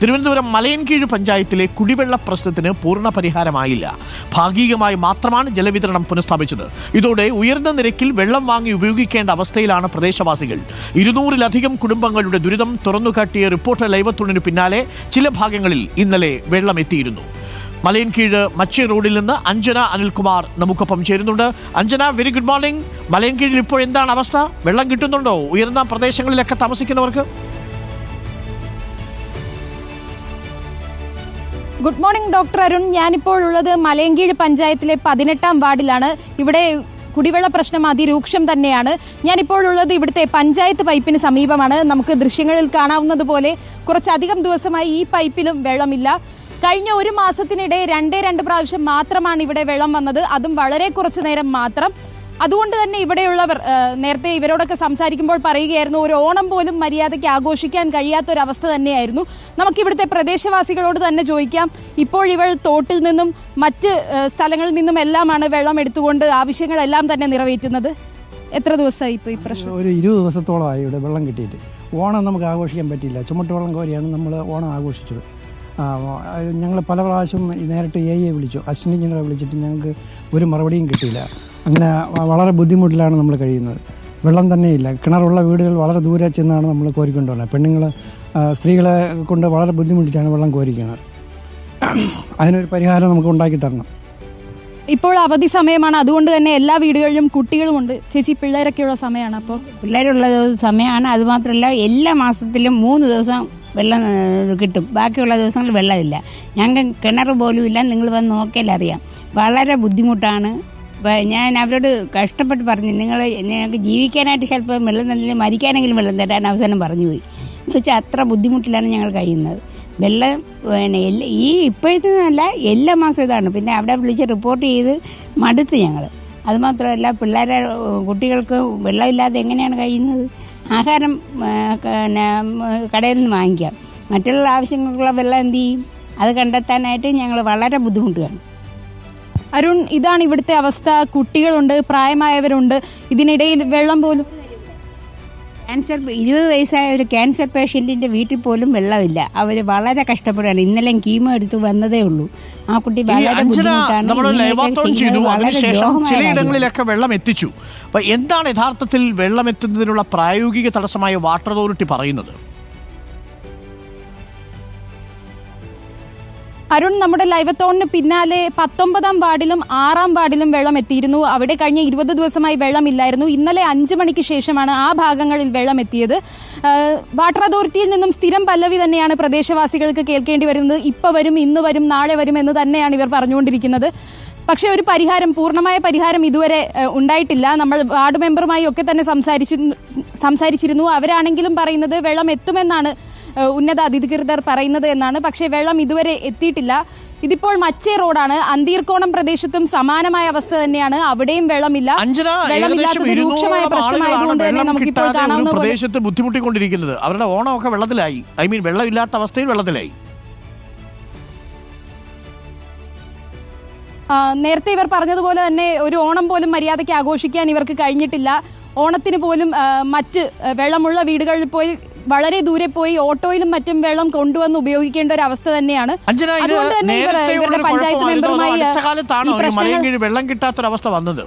തിരുവനന്തപുരം മലയൻകീഴ് പഞ്ചായത്തിലെ കുടിവെള്ള പ്രശ്നത്തിന് പൂർണ പരിഹാരമായില്ല. ഭാഗികമായി മാത്രമാണ് ജലവിതരണം പുനഃസ്ഥാപിച്ചത്. ഇതോടെ ഉയർന്ന നിരക്കിൽ വെള്ളം വാങ്ങി ഉപയോഗിക്കേണ്ട അവസ്ഥയിലാണ് പ്രദേശവാസികൾ. ഇരുന്നൂറിലധികം കുടുംബങ്ങളുടെ ദുരിതം തുറന്നുകാട്ടിയ റിപ്പോർട്ട് ലൈവത്തുണിന് പിന്നാലെ ചില ഭാഗങ്ങളിൽ ഇന്നലെ വെള്ളം എത്തിയിരുന്നു മലയൻകീഴ് മച്ചി റോഡിൽ നിന്ന് അഞ്ജന അനിൽകുമാർ നമുക്കൊപ്പം ചേരുന്നുണ്ട്. അഞ്ജന വെരി ഗുഡ് മോർണിംഗ് മലയൻകീഴിൽ ഇപ്പോൾ എന്താണ് അവസ്ഥ? വെള്ളം കിട്ടുന്നുണ്ടോ? ഉയർന്ന പ്രദേശങ്ങളിലൊക്കെ താമസിക്കുന്നവർക്ക്? Good morning doctor Arun. ഞാനിപ്പോൾ ഉള്ളത് മലയങ്കീഴ് പഞ്ചായത്തിലെ പതിനെട്ടാം വാർഡിലാണ്. ഇവിടെ കുടിവെള്ള പ്രശ്നം അതിരൂക്ഷം തന്നെയാണ്. ഞാനിപ്പോൾ ഉള്ളത് ഇവിടുത്തെ പഞ്ചായത്ത് പൈപ്പിന് സമീപമാണ്. നമുക്ക് ദൃശ്യങ്ങളിൽ കാണാവുന്നതുപോലെ കുറച്ചധികം ദിവസമായി ഈ പൈപ്പിലും വെള്ളമില്ല. കഴിഞ്ഞ ഒരു മാസത്തിനിടെ രണ്ടേ രണ്ട് പ്രാവശ്യം മാത്രമാണ് ഇവിടെ വെള്ളം വന്നത്. അതും വളരെ കുറച്ചു നേരം മാത്രം. അതുകൊണ്ട് തന്നെ ഇവിടെയുള്ളവർ നേരത്തെ ഇവരോടൊക്കെ സംസാരിക്കുമ്പോൾ പറയുകയായിരുന്നു ഒരു ഓണം പോലും മര്യാദയ്ക്ക് ആഘോഷിക്കാൻ കഴിയാത്തൊരവസ്ഥ തന്നെയായിരുന്നു. നമുക്ക് ഇവിടുത്തെ പ്രദേശവാസികളോട് തന്നെ ചോദിക്കാം ഇപ്പോൾ ഇവൾ തോട്ടിൽ നിന്നും മറ്റ് സ്ഥലങ്ങളിൽ നിന്നും എല്ലാമാണ് വെള്ളം എടുത്തുകൊണ്ട് ആവശ്യങ്ങളെല്ലാം തന്നെ നിറവേറ്റുന്നത്? എത്ര ദിവസമായി ഇപ്പോൾ ഈ പ്രശ്നം? ഒരു ഇരുപത് ദിവസത്തോളമായി ഇവിടെ വെള്ളം കിട്ടിയിട്ട്. ഓണം നമുക്ക് ആഘോഷിക്കാൻ പറ്റിയില്ല. ചുമട്ട് വെള്ളം കോരിയാണ് നമ്മൾ ഓണം ആഘോഷിച്ചത്. ഞങ്ങൾ പല പ്രാവശ്യം നേരിട്ട് എ വിളിച്ചു. അശ്വിനി എഞ്ചിനീയറെ വിളിച്ചിട്ട് ഞങ്ങൾക്ക് ഒരു മറുപടിയും കിട്ടിയില്ല. അങ്ങനെ വളരെ ബുദ്ധിമുട്ടിലാണ് നമ്മൾ കഴിയുന്നത്. വെള്ളം തന്നെയില്ല. കിണറുള്ള വീടുകൾ വളരെ ദൂരെ ചെന്നാണ് നമ്മൾ കോരിക്കൊണ്ട് പോകുന്നത് പെണ്ണുങ്ങൾ സ്ത്രീകളെ കൊണ്ട് വളരെ ബുദ്ധിമുട്ടിച്ചാണ് വെള്ളം കോരിക്കുന്നത്. അതിനൊരു പരിഹാരം നമുക്ക് ഉണ്ടാക്കി തരണം. ഇപ്പോൾ അവധി സമയമാണ്. അതുകൊണ്ട് തന്നെ എല്ലാ വീടുകളിലും കുട്ടികളുമുണ്ട് ചേച്ചി പിള്ളേരൊക്കെയുള്ള സമയമാണ് അപ്പോൾ? പിള്ളേരുള്ള സമയമാണ്. അതുമാത്രമല്ല എല്ലാ മാസത്തിലും മൂന്ന് ദിവസം വെള്ളം കിട്ടും. ബാക്കിയുള്ള ദിവസങ്ങളിൽ വെള്ളമില്ല. ഞങ്ങൾക്ക് കിണർ പോലും ഇല്ല. നിങ്ങൾ വന്ന് നോക്കിയാലറിയാം. വളരെ ബുദ്ധിമുട്ടാണ്. ഞാൻ അവരോട് കഷ്ടപ്പെട്ട് പറഞ്ഞു നിങ്ങൾ ഞങ്ങൾക്ക് ജീവിക്കാനായിട്ട് ചിലപ്പോൾ വെള്ളം തന്നെ മരിക്കാനെങ്കിലും വെള്ളം തരാൻ അവസാനം പറഞ്ഞു പോയി. എന്ന് വെച്ചാൽ അത്ര ബുദ്ധിമുട്ടിലാണ് ഞങ്ങൾ കഴിയുന്നത്. വെള്ളം പിന്നെ എല്ലാ ഈ ഇപ്പോഴത്തെ അല്ല എല്ലാ മാസവും ഇതാണ്. പിന്നെ അവിടെ വിളിച്ച് റിപ്പോർട്ട് ചെയ്ത് മടുത്ത് ഞങ്ങൾ അതുമാത്രമല്ല പിള്ളേരെ കുട്ടികൾക്ക് വെള്ളമില്ലാതെ എങ്ങനെയാണ് കഴിയുന്നത്? ആഹാരം പിന്നെ കടയിൽ നിന്ന് വാങ്ങിക്കാം. മറ്റുള്ള ആവശ്യങ്ങൾക്കുള്ള വെള്ളം എന്ത് ചെയ്യും? അത് കണ്ടെത്താനായിട്ട് ഞങ്ങൾ വളരെ ബുദ്ധിമുട്ടുകയാണ് അരുൺ ഇതാണ് ഇവിടുത്തെ അവസ്ഥ. കുട്ടികളുണ്ട് പ്രായമായവരുണ്ട്. ഇതിനിടയിൽ വെള്ളം പോലും ക്യാൻസർ ഇരുപത് വയസ്സായ ഒരു ക്യാൻസർ പേഷ്യന്റിന്റെ വീട്ടിൽ പോലും വെള്ളമില്ല. അവർ വളരെ കഷ്ടപ്പെടുകയാണ്. ഇന്നലെ കീമോ എടുത്ത് വന്നതേ ഉള്ളൂ. ആ കുട്ടി. ചിലയിടങ്ങളിലൊക്കെ വെള്ളം എത്തിച്ചു അപ്പൊ എന്താണ് യഥാർത്ഥത്തിൽ വെള്ളം എത്തുന്നതിനുള്ള പ്രായോഗിക തടസ്സമായ വാട്ടർ അതോറിറ്റി പറയുന്നത്? അരുൺ നമ്മുടെ ലൈവത്തോണിന് പിന്നാലെ പത്തൊമ്പതാം വാർഡിലും ആറാം വാർഡിലും വെള്ളം എത്തിയിരുന്നു. അവിടെ കഴിഞ്ഞ ഇരുപത് ദിവസമായി വെള്ളമില്ലായിരുന്നു. ഇന്നലെ അഞ്ചു മണിക്ക് ശേഷമാണ് ആ ഭാഗങ്ങളിൽ വെള്ളം എത്തിയത്. വാട്ടർ അതോറിറ്റിയിൽ നിന്നും സ്ഥിരം പല്ലവി തന്നെയാണ് പ്രദേശവാസികൾക്ക് കേൾക്കേണ്ടി വരുന്നത്. ഇപ്പൊ വരും ഇന്ന് വരും നാളെ വരും എന്ന് തന്നെയാണ് ഇവർ പറഞ്ഞുകൊണ്ടിരിക്കുന്നത്. പക്ഷേ ഒരു പരിഹാരം പൂർണമായ പരിഹാരം ഇതുവരെ ഉണ്ടായിട്ടില്ല. നമ്മൾ വാർഡ് മെമ്പറുമായി ഒക്കെ തന്നെ സംസാരിച്ചു സംസാരിച്ചിരുന്നു. അവരാണെങ്കിലും പറയുന്നത് വെള്ളം എത്തുമെന്നാണ് ഉന്നത അധികൃതർ പറയുന്നത് എന്നാണ്. പക്ഷേ വെള്ളം ഇതുവരെ എത്തിയിട്ടില്ല. ഇതിപ്പോൾ മച്ചേ റോഡാണ്. അന്തീർക്കോണം പ്രദേശത്തും സമാനമായ അവസ്ഥ തന്നെയാണ്. അവിടെയും വെള്ളമില്ല. വെള്ളമില്ലാത്തത് രൂക്ഷമായ പ്രശ്നമായതുകൊണ്ട് തന്നെ നമുക്ക് ഇപ്പോൾ കാണാവുന്ന പ്രദേശത്ത് ബുദ്ധിമുട്ടിക്കൊണ്ടിരിക്കുന്നത്. അവരുടെ ഓണമൊക്കെ വെള്ളത്തിലായി. ഐ മീൻ വെള്ളമില്ലാത്ത അവസ്ഥയിൽ വെള്ളത്തിലായി. നേരത്തെ ഇവർ പറഞ്ഞതുപോലെ തന്നെ ഒരു ഓണം പോലും മര്യാദയ്ക്ക് ആഘോഷിക്കാൻ ഇവർക്ക് കഴിഞ്ഞിട്ടില്ല. ഓണത്തിന് പോലും മറ്റ് വെള്ളമുള്ള വീടുകളിൽ പോയി വളരെ ദൂരെ പോയി ഓട്ടോയിലും മറ്റും വെള്ളം കൊണ്ടുവന്ന് ഉപയോഗിക്കേണ്ട ഒരു അവസ്ഥ തന്നെയാണ്. അഞ്ജന ഇത് അതുകൊണ്ട് തന്നെ ഇവർ ഇവരുടെ പഞ്ചായത്ത് മെമ്പറുമായി വെള്ളം കിട്ടാത്തൊരവസ്ഥ വന്നത്?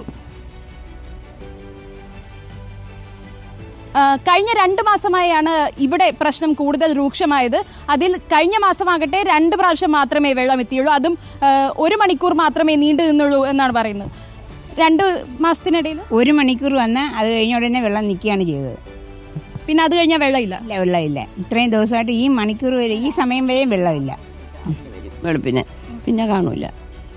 കഴിഞ്ഞ രണ്ട് മാസമായാണ് ഇവിടെ പ്രശ്നം കൂടുതൽ രൂക്ഷമായത്. അതിൽ കഴിഞ്ഞ മാസമാകട്ടെ രണ്ട് പ്രാവശ്യം മാത്രമേ വെള്ളം എത്തിയുള്ളൂ. അതും ഒരു മണിക്കൂർ മാത്രമേ നീണ്ടു നിന്നുള്ളൂ എന്നാണ് പറയുന്നത്. രണ്ട് മാസത്തിനിടയിൽ? ഒരു മണിക്കൂർ വന്ന് അത് കഴിഞ്ഞ ഉടനെ വെള്ളം നിൽക്കുകയാണ് ചെയ്തത്. പിന്നെ അത് കഴിഞ്ഞാൽ വെള്ളമില്ല. ഇല്ല വെള്ളമില്ല. ഇത്രയും ദിവസമായിട്ട് ഈ മണിക്കൂർ വരെ ഈ സമയം വരെയും വെള്ളമില്ല. വെളുപ്പിന് പിന്നെ കാണൂല.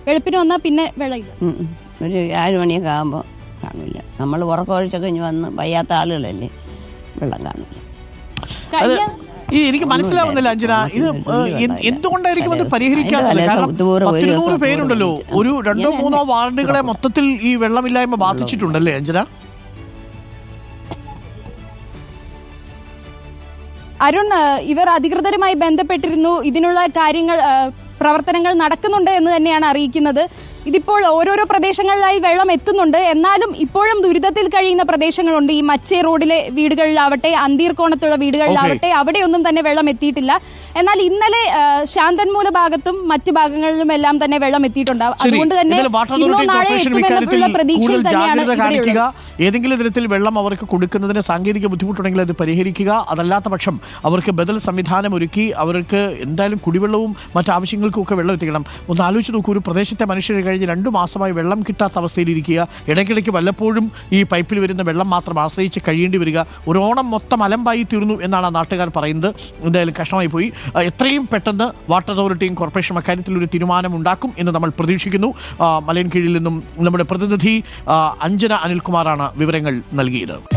വെളുപ്പിന് വന്നാൽ പിന്നെ വെള്ളമില്ല. ഉം ഉം. ഒരു ആറ് മണിയൊക്കെ ആകുമ്പോൾ കാണൂല. നമ്മൾ ഉറക്കമൊഴിച്ചൊക്കെ കഴിഞ്ഞ് വന്ന് വയ്യാത്ത ആളുകളല്ലേ വെള്ളം കാണൂല. അത് കഴിഞ്ഞ ഈ എനിക്ക് മനസ്സിലാവുന്നില്ല അഞ്ജന. ഇത് ഏഹ്, എന്ത്- എന്തുകൊണ്ടായിരിക്കും അത് പരിഹരിക്കാത്തത്? കാരണം പത്തിരുന്നൂറ് പേരുണ്ടല്ലോ. ഒരു രണ്ടോ മൂന്നോ വാർഡുകളെ മൊത്തത്തിൽ ഈ വെള്ളമില്ലായ്മ ബാധിച്ചിട്ടുണ്ടല്ലേ അഞ്ജന? അരുൺ ഇവർ അധികൃതരുമായി ബന്ധപ്പെട്ടിരുന്നു. ഇതിനുള്ള കാര്യങ്ങൾ പ്രവർത്തനങ്ങൾ നടക്കുന്നുണ്ട് എന്ന് തന്നെയാണ് അറിയിക്കുന്നത്. ഇതിപ്പോൾ ഓരോരോ പ്രദേശങ്ങളിലായി വെള്ളം എത്തുന്നുണ്ട്. എന്നാലും ഇപ്പോഴും ദുരിതത്തിൽ കഴിയുന്ന പ്രദേശങ്ങളുണ്ട്. ഈ മച്ചേ റോഡിലെ വീടുകളിലാവട്ടെ അന്തീർക്കോണത്തുള്ള വീടുകളിലാവട്ടെ അവിടെയൊന്നും തന്നെ വെള്ളം എത്തിയിട്ടില്ല. എന്നാൽ ഇന്നലെ ശാന്തൻമൂല ഭാഗത്തും മറ്റു ഭാഗങ്ങളിലും എല്ലാം തന്നെ വെള്ളം എത്തിയിട്ടുണ്ട്. അതുകൊണ്ട് തന്നെ ഇതിൽ വാട്ടർ ഇന്നോ അതോറിറ്റി നാളെ എത്തുമെന്നുള്ള പ്രതീക്ഷയിൽ തന്നെയാണ് ഏതെങ്കിലും തരത്തിൽ വെള്ളം അവർക്ക് കൊടുക്കുന്നതിന് സാങ്കേതിക ബുദ്ധിമുട്ടുണ്ടെങ്കിൽ അത് പരിഹരിക്കുക. അതല്ലാത്ത പക്ഷം അവർക്ക് ബദൽ സംവിധാനം ഒരുക്കി അവർക്ക് എന്തായാലും കുടിവെള്ളവും മറ്റു ആവശ്യങ്ങൾക്കും ഒക്കെ വെള്ളം എത്തിക്കണം. ഒന്ന് ആലോചിച്ച് നോക്കൂ ഒരു പ്രദേശത്തെ മനുഷ്യർ കഴിഞ്ഞ് രണ്ടു മാസമായി വെള്ളം കിട്ടാത്ത അവസ്ഥയിലിരിക്കുക ഇടയ്ക്കിടയ്ക്ക് വല്ലപ്പോഴും ഈ പൈപ്പിൽ വരുന്ന വെള്ളം മാത്രം ആശ്രയിച്ച് കഴിയേണ്ടി വരിക. ഒരു ഓണം മൊത്തം അലമ്പായി തീർന്നു എന്നാണ് ആ നാട്ടുകാർ പറയുന്നത്. എന്തായാലും കഷ്ടമായി പോയി. എത്രയും പെട്ടെന്ന് വാട്ടർ അതോറിറ്റിയും കോർപ്പറേഷനും അക്കാര്യത്തിൽ ഒരു തീരുമാനം ഉണ്ടാക്കും എന്ന് നമ്മൾ പ്രതീക്ഷിക്കുന്നു. മലയൻ കീഴിൽ നിന്നും നമ്മുടെ പ്രതിനിധി അഞ്ജന അനിൽകുമാറാണ് വിവരങ്ങൾ നൽകിയത്.